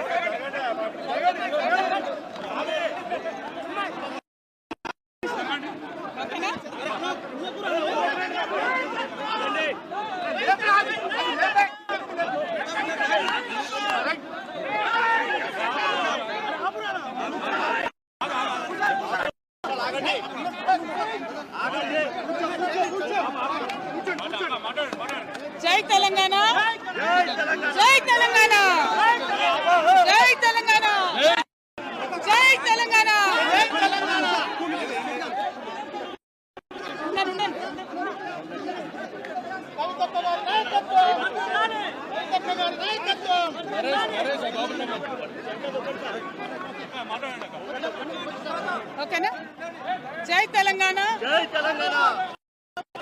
ఓకేనా జై తెలంగాణ. జై తెలంగాణ. జై తెలంగాణ. జై తెలంగాణ. ఓకేనా? జై తెలంగాణ. జై తెలంగాణ.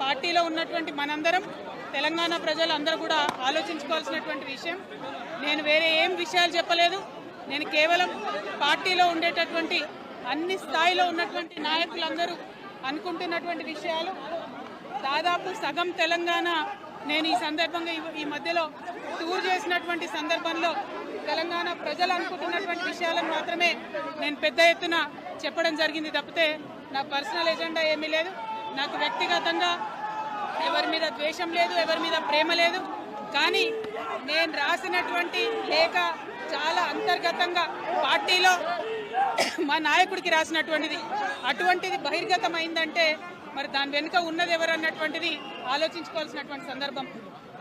పార్టీలో ఉన్నటువంటి మనందరం తెలంగాణ ప్రజలు అందరూ కూడా ఆలోచించుకోవాల్సినటువంటి విషయం. నేను వేరే ఏం విషయాలు చెప్పలేదు. నేను కేవలం పార్టీలో ఉండేటటువంటి అన్ని స్థాయిలో ఉన్నటువంటి నాయకులందరూ అనుకుంటున్నటువంటి విషయాలు. దాదాపు సగం తెలంగాణ నేను ఈ సందర్భంగా ఈ- ఈ మధ్యలో టూర్ చేసినటువంటి సందర్భంలో తెలంగాణ ప్రజలు అనుకుంటున్నటువంటి విషయాలను మాత్రమే నేను పెద్ద ఎత్తున చెప్పడం జరిగింది తప్పితే నా పర్సనల్ ఎజెండా ఏమీ లేదు. నాకు వ్యక్తిగతంగా ఎవరి మీద ద్వేషం లేదు ఎవరి మీద ప్రేమ లేదు. కానీ నేను రాసినటువంటి లేఖ చాలా అంతర్గతంగా పార్టీలో మా నాయకుడికి రాసినటువంటిది. అటువంటిది బహిర్గతమైందంటే మరి దాని వెనుక ఉన్నది ఎవరు అన్నటువంటిది ఆలోచించుకోవాల్సినటువంటి సందర్భం.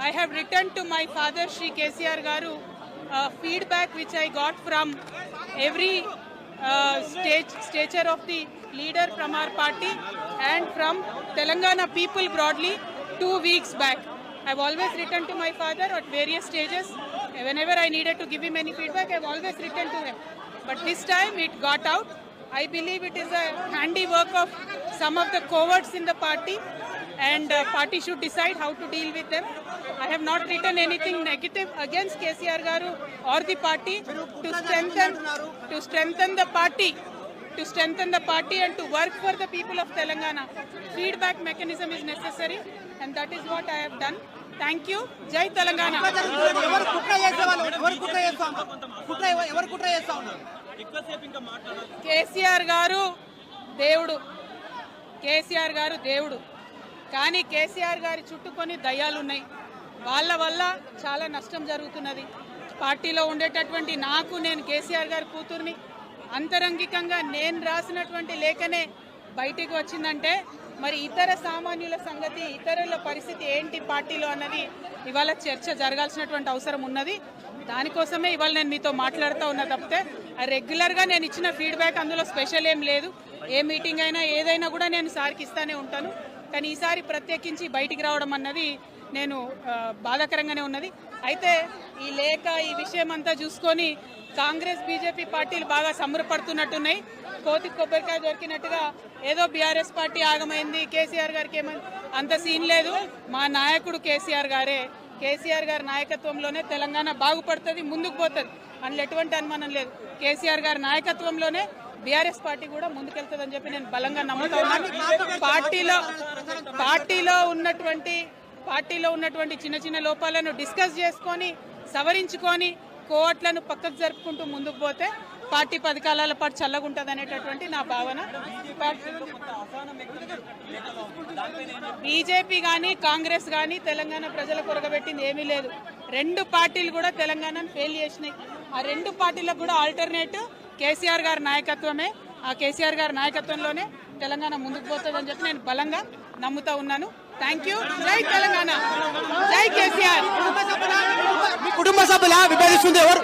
I have return to my father Shri KCR గారు feedback which I got from every stage stature of the leader from our party and from Telangana people broadly two weeks back. I've always written to my father at various stages. Whenever I needed to give him any feedback, I've always written to him. But this time it got out. I believe it is a handiwork of some of the cowards in the party and uh, party should decide how to deal with them. I have not written anything negative against KCR Garu or the party to strengthen to strengthen the party to strengthen the party and to work for the people of Telangana. Feedback mechanism is necessary and that is what I have done. Thank you. Jai Telangana. ఎవరు కుట్ర చేసే వాళ్ళు ఎవరు కుట్ర చేస్తా కుట్ర ఎవ- ఎవరు కుట్ర చేస్తా కేసీఆర్ గారు దేవుడు కేసీఆర్ గారు దేవుడు కానీ కేసీఆర్ గారి చుట్టూ కొన్ని దయ్యాలు ఉన్నాయి వాళ్ళ వల్ల చాలా నష్టం జరుగుతున్నది పార్టీలో ఉండేటటువంటి నాకు నేను కేసీఆర్ గారి కూతుర్ని అంతరంగికంగా నేను రాసినటువంటి లేఖనే బయటికి వచ్చిందంటే మరి ఇతర సామాన్యుల సంగతి ఇతరుల పరిస్థితి ఏంటి పార్టీలో అన్నది ఇవాళ చర్చ జరగాల్సినటువంటి అవసరం ఉన్నది. దానికోసమే ఇవాళ నేను మీతో మాట్లాడుతూ ఉన్నా తప్పితే రెగ్యులర్గా నేను ఇచ్చిన ఫీడ్బ్యాక్ అందులో స్పెషల్ ఏం లేదు. ఏ మీటింగ్ అయినా ఏదైనా కూడా నేను సార్కి ఇస్తానే ఉంటాను. కానీ ఈసారి ప్రత్యేకించి బయటికి రావడం అన్నది నేను బాధాకరంగానే ఉన్నది. అయితే ఈ లేఖ ఈ విషయం అంతా చూసుకొని కాంగ్రెస్ బీజేపీ పార్టీలు బాగా సంబరపడుతున్నట్టున్నాయి. కోతి కొబ్బరికాయ దొరికినట్టుగా ఏదో బీఆర్ఎస్ పార్టీ ఆగమైంది. కేసీఆర్ గారికి ఏమైంది అంత సీన్ లేదు. మా నాయకుడు కేసీఆర్ గారే. కేసీఆర్ గారి నాయకత్వంలోనే తెలంగాణ బాగుపడుతుంది ముందుకు పోతుంది. అందులో ఎటువంటి అనుమానం లేదు. కేసీఆర్ గారి నాయకత్వంలోనే బీఆర్ఎస్ పార్టీ కూడా ముందుకెళ్తుందని చెప్పి నేను బలంగా నమ్ముతా ఉన్నాను. పార్టీలో పార్టీలో ఉన్నటువంటి పార్టీలో ఉన్నటువంటి చిన్న చిన్న లోపాలను డిస్కస్ చేసుకొని సవరించుకొని కోవట్లను పక్కకు జరుపుకుంటూ ముందుకు పోతే పార్టీ పది కాలాల పాటు చల్లగుంటుంది అనేటటువంటి నా భావన. బీజేపీ కానీ కాంగ్రెస్ కానీ తెలంగాణ ప్రజల కొరగబెట్టింది ఏమీ లేదు. రెండు పార్టీలు కూడా తెలంగాణను ఫెయిల్ చేసినాయి. ఆ రెండు పార్టీలకు కూడా ఆల్టర్నేట్ కేసీఆర్ గారి నాయకత్వమే. ఆ కేసీఆర్ గారి నాయకత్వంలోనే తెలంగాణ ముందుకు పోతుందని చెప్పి నేను బలంగా నమ్ముతా ఉన్నాను. థ్యాంక్ యూ జై తెలంగాణ జై కేసీఆర్ మీ కుటుంబ సభ్యుల విభేదిస్తుంది ఎవరు?